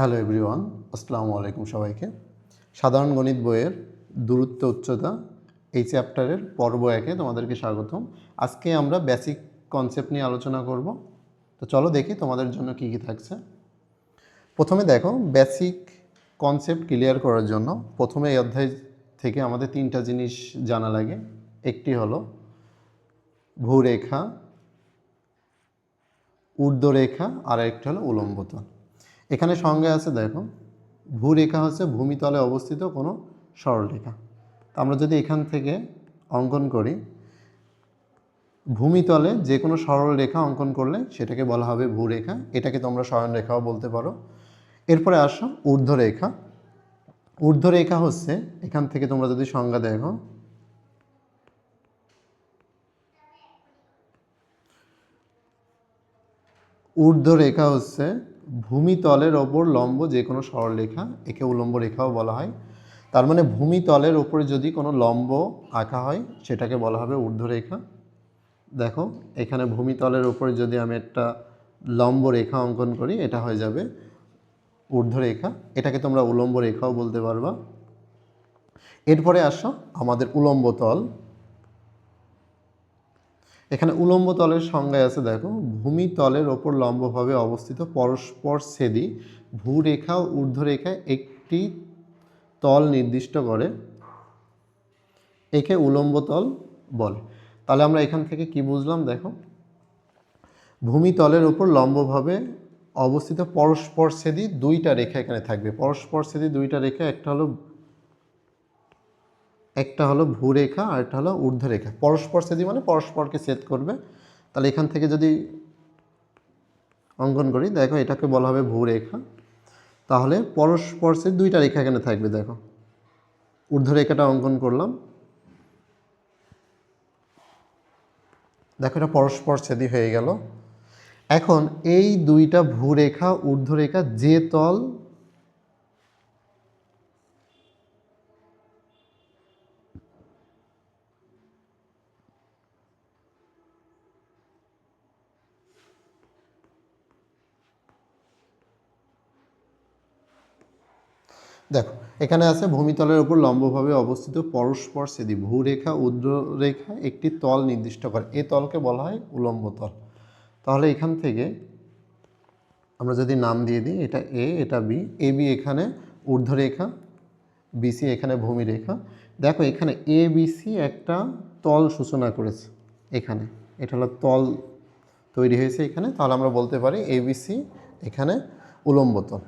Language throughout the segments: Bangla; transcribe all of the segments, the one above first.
হ্যালো এভরিওয়ান আসসালামু আলাইকুম সবাইকে। সাধারণ গণিত বইয়ের দূরত্ব উচ্চতা এই চ্যাপ্টারের পর্ব একে তোমাদেরকে স্বাগতম। আজকে আমরা বেসিক কনসেপ্ট নিয়ে আলোচনা করব। তো চলো দেখি তোমাদের জন্য কী কী থাকছে। প্রথমে দেখো বেসিক কনসেপ্ট ক্লিয়ার করার জন্য প্রথমে এই অধ্যায় থেকে আমাদের তিনটা জিনিস জানা লাগে। একটি হলো ভূরেখা, ঊর্ধ্বরেখা আর একটি হলো উলম্বতল এখানে সঙ্গে আছে, দেখো, ভূরেখা হচ্ছে ভূমিতলে অবস্থিত কোনো সরলরেখা। তা আমরা যদি এখান থেকে অঙ্কন করি, ভূমিতলে যে কোনো সরল রেখা অঙ্কন করলে সেটাকে বলা হবে ভূরেখা। এটাকে তোমরা রেখাও বলতে পারো। এরপরে আসো, ঊর্ধ্বরেখা। ঊর্ধ্বরেখা হচ্ছে, এখান থেকে তোমরা যদি সংজ্ঞা দেখো, ঊর্ধ্বরেখা হচ্ছে ভূমিতলের ওপর লম্ব যে কোনো সরলরেখা একে উলম্ব রেখাও বলা হয়। তার মানে ভূমিতলের ওপরে যদি কোনো লম্ব আঁকা হয়, সেটাকে বলা হবে ঊর্ধ্বরেখা। দেখো, এখানে ভূমিতলের ওপরে যদি আমি একটা লম্ব রেখা অঙ্কন করি, এটা হয়ে যাবে ঊর্ধ্বরেখা। এটাকে তোমরা উলম্ব রেখাও বলতে পারবা। এরপরে আসো আমাদের উলম্ব তল। এখানে উলম্ব তলের সংজ্ঞায় আছে, দেখো, ভূমি তলের ওপর লম্বভাবে অবস্থিত পরস্পর ছেদি ভূরেখা ও ঊর্ধ্বরেখা একটি তল নির্দিষ্ট করে, একে উলম্ব তল বলে। তাহলে আমরা এখান থেকে কি বুঝলাম, দেখো, ভূমি তলের ওপর লম্বভাবে অবস্থিত পরস্পর ছেদি দুইটা রেখা এখানে থাকবে। পরস্পর ছেদি দুইটা রেখা, একটা হলো একটা হলো ভূরেখা আর একটা হলো ঊর্ধ্বরেখা। পরস্পর ছেদি মানে পরস্পরকে ছেদ করবে। তাহলে এখান থেকে যদি অঙ্কন করি, দেখো এটাকে বলা হবে ভূরেখা। তাহলে পরস্পর ছেদ দুইটা রেখা এখানে থাকবে, দেখো। ঊর্ধ্বরেখাটা অঙ্কন করলাম। দেখো এটা পরস্পর ছেদি হয়ে গেল। এখন এই দুইটা ভূরেখা, ঊর্ধ্বরেখা যে তল দেখো, এখানে আছে ভূমিতলের উপর লম্বভাবে অবস্থিত পরস্পর সেদি ভূরেখা, উদ্ররেখা একটি তল নির্দিষ্ট করে। এ তলকে বলা হয় উলম্ব তল। তাহলে এখান থেকে আমরা যদি নাম দিয়ে দিই, এটা এ, এটা বি, এ বি এখানে ঊর্ধ্বরেখা বিসি এখানে ভূমিরেখা। দেখো, এখানে এ বিসি একটা তল সূচনা করেছে এখানে। এটা হলো তল তৈরি হয়েছে এখানে। তাহলে আমরা বলতে পারি এবিসি এখানে উলম্ব তল।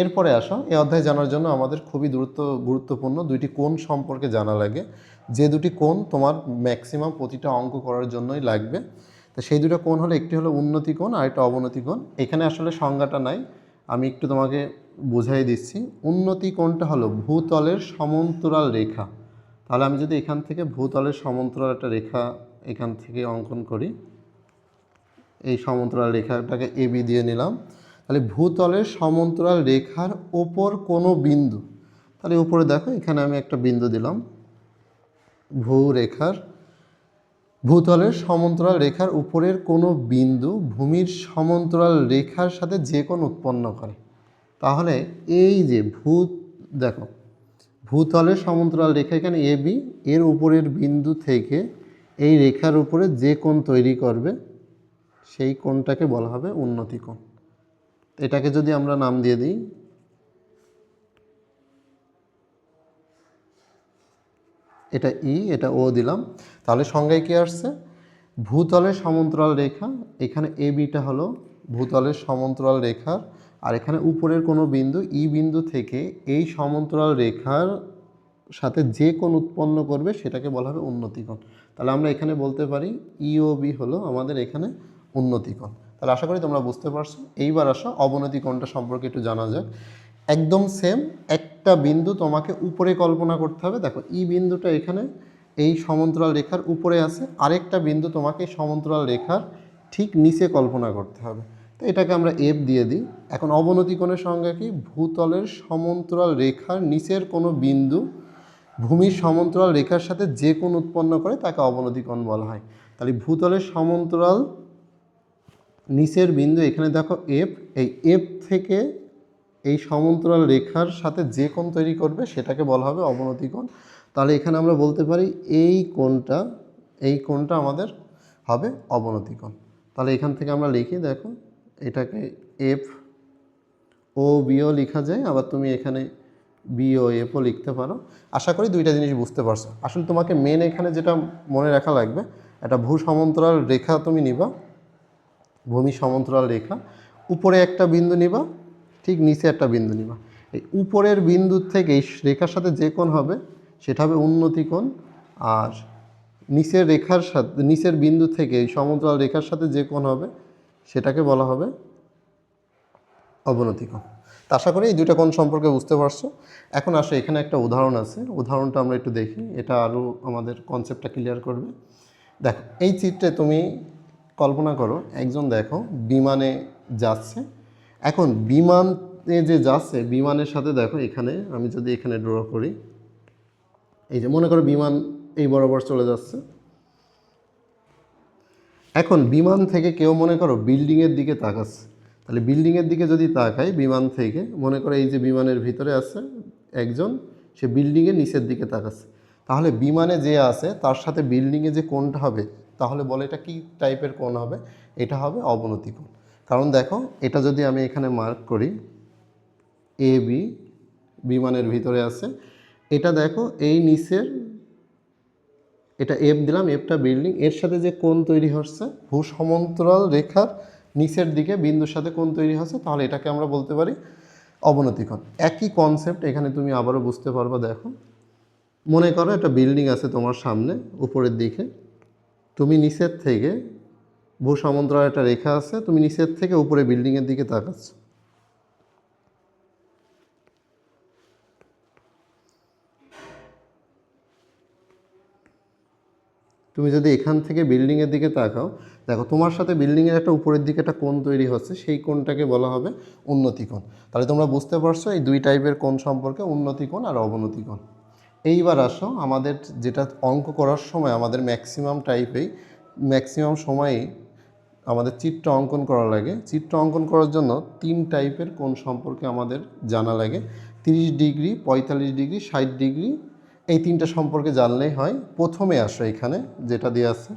এরপরে আসো, এই অধ্যায় জানার জন্য আমাদের খুবই গুরুত্ব গুরুত্বপূর্ণ দুইটি কোণ সম্পর্কে জানা লাগে। যে দুটি কোণ তোমার ম্যাক্সিমাম প্রতিটা অঙ্ক করার জন্যই লাগবে। তো সেই দুটো কোণ হলো, একটি হলো উন্নতি কোণ, আর একটা অবনতি কোণ। এখানে আসলে সংজ্ঞাটা নাই, আমি একটু তোমাকে বুঝাই দিচ্ছি। উন্নতি কোণটা হলো ভূতলের সমান্তরাল রেখা। তাহলে আমি যদি এখান থেকে ভূতলের সমান্তরাল একটা রেখা এখান থেকে অঙ্কন করি, এই সমান্তরাল রেখাটাকে এবি দিয়ে নিলাম। তাহলে ভূতলের সমান্তরাল রেখার ওপর কোনো বিন্দু, তাহলে উপরে দেখো এখানে আমি একটা বিন্দু দিলাম ভূ রেখার ভূতলের সমান্তরাল রেখার উপরের কোনো বিন্দু ভূমির সমান্তরাল রেখার সাথে যে কোণ উৎপন্ন করে। তাহলে এই যে ভূত, দেখো, ভূতলের সমান্তরাল রেখা এখানে এ, বি, এর উপরের বিন্দু থেকে এই রেখার উপরে যে কোণ তৈরি করবে, সেই কোণটাকে বলা হবে উন্নতি কোণ। এটাকে যদি আমরা নাম দিয়ে দিই, এটা ই, এটা ও দিলাম। তাহলে সংজ্ঞায় কি আসছে? ভূতলের সমান্তরাল রেখা, এখানে এ বিটা হলো ভূতলের সমান্তরাল রেখার, আর এখানে উপরের কোনো বিন্দু, ই বিন্দু থেকে এই সমান্তরাল রেখার সাথে যে কোণ উৎপন্ন করবে, সেটাকে বলা হবে উন্নতিকোণ। তাহলে আমরা এখানে বলতে পারি ইও বি হলো আমাদের এখানে উন্নতিকোণ। তাহলে আশা করি তোমরা বুঝতে পারছ। এইবার আসো, অবনতি কোণটা সম্পর্কে একটু জানা যাক। একদম সেম একটা বিন্দু তোমাকে উপরে কল্পনা করতে হবে। দেখো ই বিন্দুটা এখানে, এই সমান্তরাল রেখার উপরে আছে। আরেকটা বিন্দু তোমাকে সমান্তরাল রেখার ঠিক নিচে কল্পনা করতে হবে। তো এটাকে আমরা এফ দিয়ে দিই। এখন অবনতি কোণের সংজ্ঞা কি? ভূতলের সমান্তরাল রেখার নিচের কোনো বিন্দু ভূমির সমান্তরাল রেখার সাথে যে কোণ উৎপন্ন করে তাকে অবনতি কোণ বলা হয়। তাহলে ভূতলের সমান্তরাল নিচের বিন্দু, এখানে দেখো এফ এই এফ থেকে এই সমান্তরাল রেখার সাথে যে কোণ তৈরি করবে সেটাকে বলা হবে অবনতি কোণ। তাহলে এখানে আমরা বলতে পারি এই কোণটা এই কোণটা আমাদের হবে অবনতি কোণ। তাহলে এখান থেকে আমরা লিখি, দেখো, এটাকে এফ ও বিও লেখা যায়, আবার তুমি এখানে বিও এফও লিখতে পারো। আশা করি দুইটা জিনিস বুঝতে পারছ। আসলে তোমাকে মেন এখানে যেটা মনে রাখা লাগবে, একটা ভূ সমান্তরাল রেখা তুমি নিবা ভূমি সমান্তরাল রেখা, উপরে একটা বিন্দু নিবা, ঠিক নিচে একটা বিন্দু নিবা। এই উপরের বিন্দু থেকে এই রেখার সাথে যে কোণ হবে, সেটা হবে উন্নতি কোণ, আর নিচের রেখার সাথে, নিচের বিন্দু থেকে এই সমান্তরাল রেখার সাথে যে কোণ হবে, সেটাকে বলা হবে অবনতি কোণ। তা আশা করি এই দুইটা কোণ সম্পর্কে বুঝতে পারছ। এখন আসো, এখানে একটা উদাহরণ আছে। উদাহরণটা আমরা একটু দেখি। এটা আরও আমাদের কনসেপ্টটা ক্লিয়ার করবে। দেখো, এই চিত্রে তুমি কল্পনা করো, একজন দেখো বিমানে যাচ্ছে। এখন বিমানে যে যাচ্ছে, বিমানের সাথে দেখো এখানে, আমি যদি এখানে ড্র করি, এই যে মনে করো বিমান এই বরাবর চলে যাচ্ছে। এখন বিমান থেকে কেউ মনে করো বিল্ডিংয়ের দিকে তাকাচ্ছে। তাহলে বিল্ডিংয়ের দিকে যদি তাকাই, বিমান থেকে, মনে করো এই যে বিমানের ভিতরে আছে একজন, সে বিল্ডিংয়ের নিচের দিকে তাকাচ্ছে। তাহলে বিমানে যে আছে, তার সাথে বিল্ডিংয়ে যে কোনটা হবে? তাহলে বলে এটা কি টাইপের কোণ হবে? এটা হবে অবনতি কোণ। কারণ দেখো, এটা যদি আমি এখানে মার্ক করি এ বি বিমানের ভিতরে আছে, এটা দেখো এই নিচের, এটা এফ দিলাম এফটা বিল্ডিং এর সাথে যে কোণ তৈরি হচ্ছে ভূ সমান্তরাল রেখার নিচের দিকে বিন্দুর সাথে কোণ তৈরি হচ্ছে, তাহলে এটাকে আমরা বলতে পারি অবনতি কোণ। একই কনসেপ্ট এখানে তুমি আবারও বুঝতে পারবা, দেখো। মনে করো একটা বিল্ডিং আছে তোমার সামনে, উপরের দিকে। তুমি নিচের থেকে ভূ সমান্তরাল একটা রেখা আছে, তুমি নিচের থেকে উপরে বিল্ডিংয়ের দিকে তাকাচ্ছ। তুমি যদি এখান থেকে বিল্ডিংয়ের দিকে তাকাও, দেখো তোমার সাথে বিল্ডিংয়ের একটা উপরের দিকে একটা কোণ তৈরি হচ্ছে, সেই কোণটাকে বলা হবে উন্নতি কোণ। তাহলে তোমরা বুঝতে পারছ এই দুই টাইপের কোণ সম্পর্কে উন্নতি কোণ আর অবনতি কোণ। এইবার আসো, আমাদের যেটা অঙ্ক করার সময় আমাদের ম্যাক্সিমাম টাইপেই ম্যাক্সিমাম সময়ই আমাদের চিত্র অঙ্কন করা লাগে। চিত্র অঙ্কন করার জন্য তিন টাইপের কোণ সম্পর্কে আমাদের জানা লাগে। তিরিশ ডিগ্রি, পঁয়তাল্লিশ ডিগ্রি, ষাট ডিগ্রি, এই তিনটা সম্পর্কে জানলেই হয়। প্রথমে আসো এখানে, যেটা দিয়ে আছে।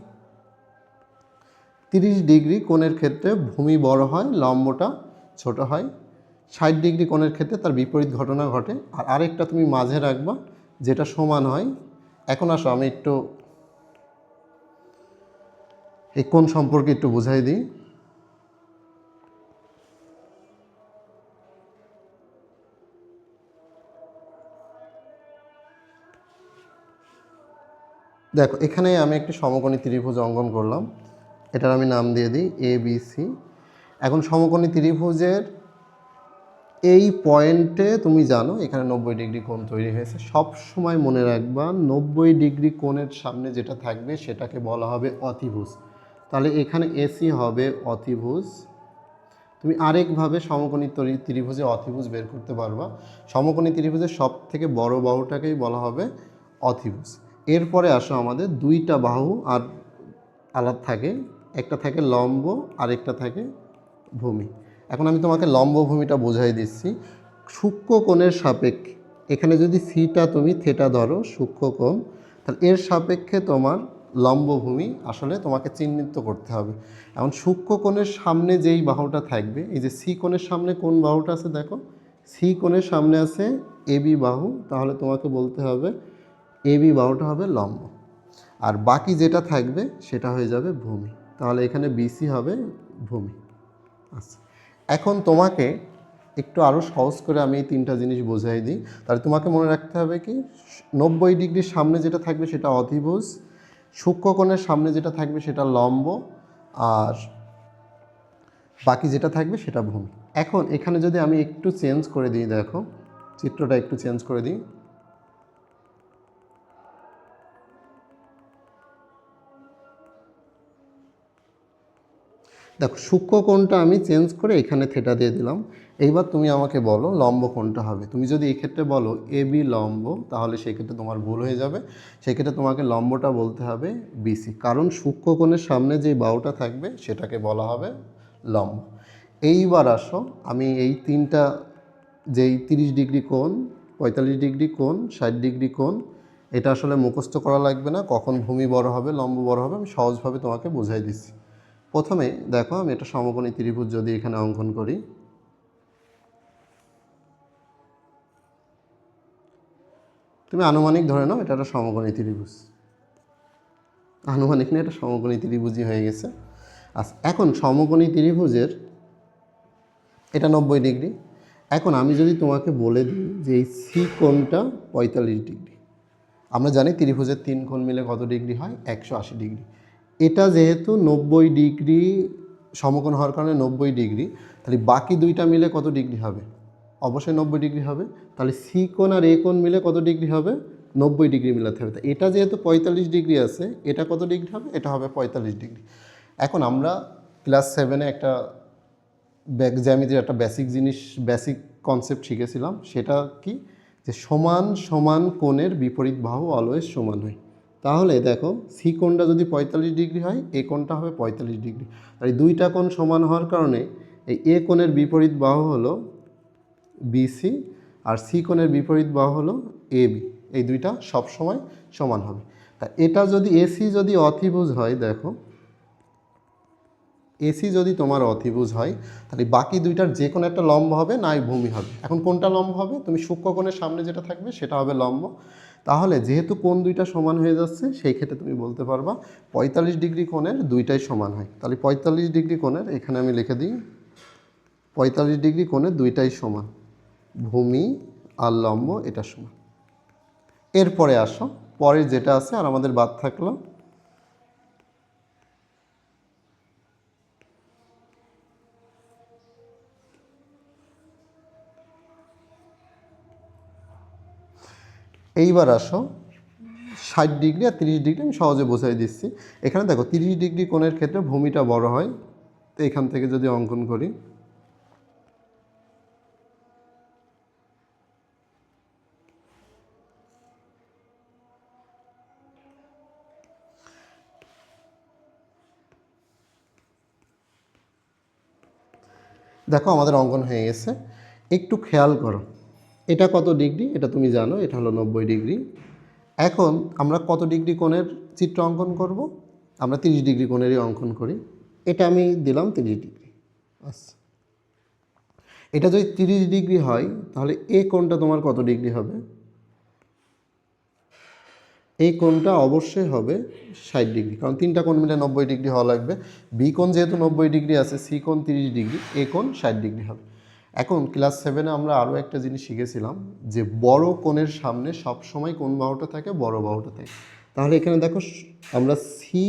তিরিশ ডিগ্রি কোণের ক্ষেত্রে ভূমি বড় হয়, লম্বটা ছোট হয়। ষাট ডিগ্রি কোণের ক্ষেত্রে তার বিপরীত ঘটনা ঘটে। আর আরেকটা তুমি মাঝে রাখবা যেটা সমান হয়, এখন আসো, আমি একটু এই কোন সম্পর্কে একটু বুঝাই দিই। দেখো, এখানে আমি একটি সমকোণী ত্রিভুজ অঙ্কন করলাম, এটার আমি নাম দিয়ে দিই এ বি সি এখন সমকোণী ত্রিভুজের এই পয়েন্টে তুমি জানো, এখানে নব্বই ডিগ্রি কোণ তৈরি হয়েছে। সব সময় মনে রাখবা, নব্বই ডিগ্রি কোণের সামনে যেটা থাকবে সেটাকে বলা হবে অতিভুজ। তাহলে এখানে এসি হবে অতিভুজ। তুমি আরেকভাবে সমকোণী তরি- ত্রিভুজে অতিভুজ বের করতে পারবা। সমকোণী ত্রিভুজের সব থেকে বড় বাহুটাকেই বলা হবে অতিভুজ। এরপরে আসো আমাদের দুইটা বাহু আর আলাদা থাকে, একটা থাকে লম্ব, আরেকটা থাকে ভূমি। এখন আমি তোমাকে লম্ব ভূমিটা বোঝাই দিচ্ছি। সূক্ষ্ম কোণের সাপেক্ষে, এখানে যদি সিটা তুমি থেটা ধরো, সূক্ষ্ম কোণ, তাহলে এর সাপেক্ষে তোমার লম্ব ভূমি আসলে তোমাকে চিহ্নিত করতে হবে। এখন সূক্ষ্ম কোণের সামনে যেই বাহুটা থাকবে, এই যে সি কোণের সামনে কোন বাহুটা আছে দেখো, সি কোণের সামনে আছে এবি বাহু, তাহলে তোমাকে বলতে হবে এবি বাহুটা হবে লম্ব। আর বাকি যেটা থাকবে, সেটা হয়ে যাবে ভূমি। তাহলে এখানে বিসি হবে ভূমি। আচ্ছা। এখন তোমাকে একটু আরও সহজ করে আমি এই তিনটা জিনিস বোঝাই দিই। তাহলে তোমাকে মনে রাখতে হবে কি, নব্বই ডিগ্রির সামনে যেটা থাকবে সেটা অধিভুজ, সূক্ষ্মকোণের সামনে যেটা থাকবে সেটা লম্ব, আর বাকি যেটা থাকবে সেটা ভূমি। এখন এখানে যদি আমি একটু চেঞ্জ করে দিই, দেখো, চিত্রটা একটু চেঞ্জ করে দিই। দেখো, সূক্ষ্ম কোণটা আমি চেঞ্জ করে এখানে থেটা দিয়ে দিলাম। এইবার তুমি আমাকে বলো লম্ব কোণটা হবে। তুমি যদি এই ক্ষেত্রে বলো এ বি লম্ব, তাহলে সেক্ষেত্রে তোমার ভুল হয়ে যাবে। সেক্ষেত্রে তোমাকে লম্বটা বলতে হবে বিসি কারণ সূক্ষ্ম কোণের সামনে যে বাউটা থাকবে, সেটাকে বলা হবে লম্ব। এইবার আসো, আমি এই তিনটা, যেই তিরিশ ডিগ্রি কোণ, পঁয়তাল্লিশ ডিগ্রি কোণ, ষাট ডিগ্রি কোণ, এটা আসলে মুখস্থ করা লাগবে না। কখন ভূমি বড় হবে, লম্ব বড় হবে, আমি সহজভাবে তোমাকে বুঝাই দিচ্ছি। প্রথমে দেখো আমি একটা সমকোণী ত্রিভুজ যদি এখানে অঙ্কন করি। তুমি আনুমানিক ধরে নাও, এটা একটা সমকোণী ত্রিভুজ। আনুমানিক না এটা সমকোণী ত্রিভুজই হয়ে গেছে। আচ্ছা এখন সমকোণী ত্রিভুজের, এটা নব্বই ডিগ্রি। এখন আমি যদি তোমাকে বলে দিই যে এই সি কোণটা পঁয়তাল্লিশ ডিগ্রি। আমরা জানি ত্রিভুজের তিন কোণ মিলে কত ডিগ্রি হয়? একশো আশি ডিগ্রি। এটা যেহেতু নব্বই ডিগ্রি সমকোণ হওয়ার কারণে নব্বই ডিগ্রি, তাহলে বাকি দুইটা মিলে কত ডিগ্রি হবে? অবশ্যই নব্বই ডিগ্রি হবে। তাহলে সি কোণ আর এ কোণ মিলে কত ডিগ্রি হবে? নব্বই ডিগ্রি মিলাতে হবে। এটা যেহেতু পঁয়তাল্লিশ ডিগ্রি আছে, এটা কত ডিগ্রি হবে? এটা হবে পঁয়তাল্লিশ ডিগ্রি। এখন আমরা ক্লাস সেভেনে একটা ব্যাক জ্যামিতির একটা বেসিক জিনিস বেসিক কনসেপ্ট শিখেছিলাম। সেটা কি? যে সমান সমান কোণের বিপরীত বাহু অলওয়েজ সমান হয়। তাহলে দেখো সি কোণটা যদি পঁয়তাল্লিশ ডিগ্রি হয় এ কোণটা হবে পঁয়তাল্লিশ ডিগ্রি। এই দুইটা কোণ সমান হওয়ার কারণে এই এ কোণের বিপরীত বাহু হলো বিসি আর সি কোণের বিপরীত বাহু হলো এ বি এই দুইটা সব সময় সমান হবে। তা এটা যদি এসি যদি অতিভুজ হয়, দেখো এসি যদি তোমার অতিভুজ হয়, তাহলে বাকি দুইটার যে কোনো একটা লম্ব হবে নাই ভূমি হবে। এখন কোনটা লম্ব হবে? তুমি সূক্ষ্মকোণের সামনে যেটা থাকবে, সেটা হবে লম্ব। তাহলে যেহেতু কোন দুইটা সমান হয়ে যাচ্ছে, সেই ক্ষেত্রে তুমি বলতে পারবা পঁয়তাল্লিশ ডিগ্রি কোণের দুইটাই সমান হয়। তাহলে পঁয়তাল্লিশ ডিগ্রি কোণের, এখানে আমি লিখে দিই, পঁয়তাল্লিশ ডিগ্রি কোণের দুইটাই সমান। ভূমি আর লম্ব এটা সমান। এরপরে আসো, পরে যেটা আছে আর আমাদের বাদ থাকল এইবার আসো, ষাট ডিগ্রি আর তিরিশ ডিগ্রি আমি সহজে বোঝাই দিচ্ছি। এখানে দেখো, তিরিশ ডিগ্রি কোণের ক্ষেত্রে ভূমিটা বড় হয়, তো এখান থেকে যদি অঙ্কন করি। দেখো, আমাদের অঙ্কন হয়ে গেছে। একটু খেয়াল করো। এটা কত ডিগ্রি? এটা তুমি জানো, এটা হলো নব্বই ডিগ্রি। এখন আমরা কত ডিগ্রি কোণের চিত্র অঙ্কন করব? আমরা তিরিশ ডিগ্রি কোণেরই অঙ্কন করি। এটা আমি দিলাম তিরিশ ডিগ্রি। আচ্ছা এটা যদি তিরিশ ডিগ্রি হয়, তাহলে এ কোণটা তোমার কত ডিগ্রি হবে? এই কোণটা অবশ্যই হবে ষাট ডিগ্রি, কারণ তিনটা কোণ মিলে নব্বই ডিগ্রি হওয়া লাগবে। বি কোণ যেহেতু নব্বই ডিগ্রি আছে, সি কোণ তিরিশ ডিগ্রি, এ কোণ ষাট ডিগ্রি হবে। এখন ক্লাস সেভেনে আমরা আরও একটা জিনিস শিখেছিলাম, যে বড় কোণের সামনে সব সময় কোন বাহুটা থাকে, বড় বাহুটা থাকে। তাহলে এখানে দেখো, আমরা সি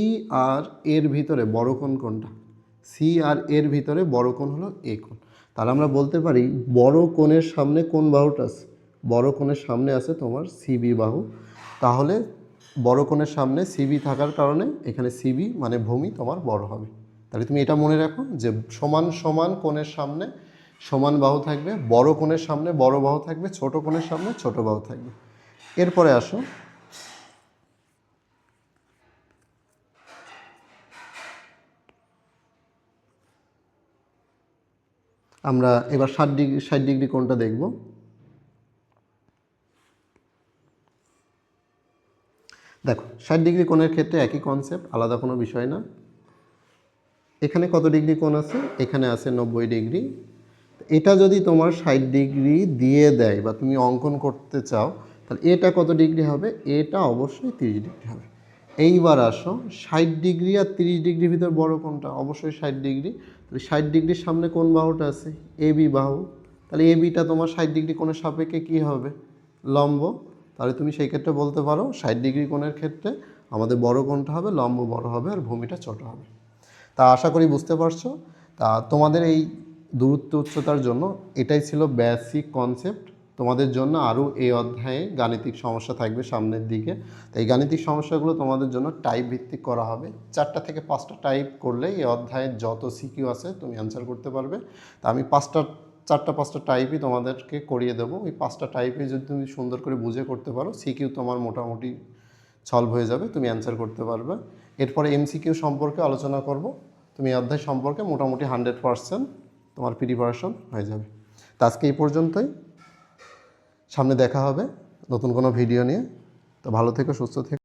আর এর ভিতরে বড় কোণ কোনটা সি আর এর ভিতরে বড় কোণ হলো এ কোণ। তাহলে আমরা বলতে পারি, বড় কোণের সামনে কোন বাহুটা আছে, বড় কোণের সামনে আছে তোমার সিবি বাহু। তাহলে বড় কোণের সামনে সিবি থাকার কারণে এখানে সিবি মানে ভূমি তোমার বড় হবে। তাহলে তুমি এটা মনে রাখো, যে সমান সমান কোণের সামনে সমান বাহু থাকবে, বড় কোণের সামনে বড় বাহু থাকবে, ছোট কোণের সামনে ছোট বাহু থাকবে। এরপরে আসো আমরা এবার ষাট ডিগ্রি ষাট ডিগ্রি কোণটা দেখব। দেখো, ষাট ডিগ্রি কোণের ক্ষেত্রে একই কনসেপ্ট আলাদা কোনো বিষয় না। এখানে কত ডিগ্রি কোণ আছে? এখানে আছে নব্বই ডিগ্রি। এটা যদি তোমার ষাট ডিগ্রি দিয়ে দেয় বা তুমি অঙ্কন করতে চাও, তাহলে এটা কত ডিগ্রি হবে? এটা অবশ্যই তিরিশ ডিগ্রি হবে। এইবার আসো, ষাট ডিগ্রি আর তিরিশ ডিগ্রির ভিতর বড় কোনটা? অবশ্যই ষাট ডিগ্রি। তাহলে ষাট ডিগ্রির সামনে কোন বাহুটা আছে? এ বি বাহু। তাহলে এ বিটা তোমার ষাট ডিগ্রি কোণের সাপেক্ষে কী হবে? লম্ব। তাহলে তুমি সেই ক্ষেত্রে বলতে পারো, ষাট ডিগ্রি কোণের ক্ষেত্রে আমাদের বড় কোণটা হবে, লম্ব বড় হবে, আর ভূমিটা ছোট হবে। তা আশা করি বুঝতে পারছ। তা তোমাদের এই দূরত্ব উচ্চতার জন্য এটাই ছিল বেসিক কনসেপ্ট তোমাদের জন্য আরও এই অধ্যায়ে গাণিতিক সমস্যা থাকবে সামনের দিকে। তো এই গাণিতিক সমস্যাগুলো তোমাদের জন্য টাইপ ভিত্তিক করা হবে। চারটা থেকে পাঁচটা টাইপ করলে এই অধ্যায়ের যত সিকিউ আছে তুমি অ্যান্সার করতে পারবে। তা আমি পাঁচটা, চারটা, পাঁচটা টাইপই তোমাদেরকে করিয়ে দেবো। ওই পাঁচটা টাইপে যদি তুমি সুন্দর করে বুঝে করতে পারো সিকিউ তোমার মোটামুটি সলভ হয়ে যাবে, তুমি অ্যান্সার করতে পারবে। এরপরে এমসিকিউ সম্পর্কে আলোচনা করব। তুমি অধ্যায় সম্পর্কে মোটামুটি হান্ড্রেড পারসেন্ট তোমার প্রিপারেশন হয়ে যাবে। তো আজকে এই পর্যন্তই। সামনে দেখা হবে নতুন কোনো ভিডিও নিয়ে। তো ভালো থেকো, সুস্থ থেকো।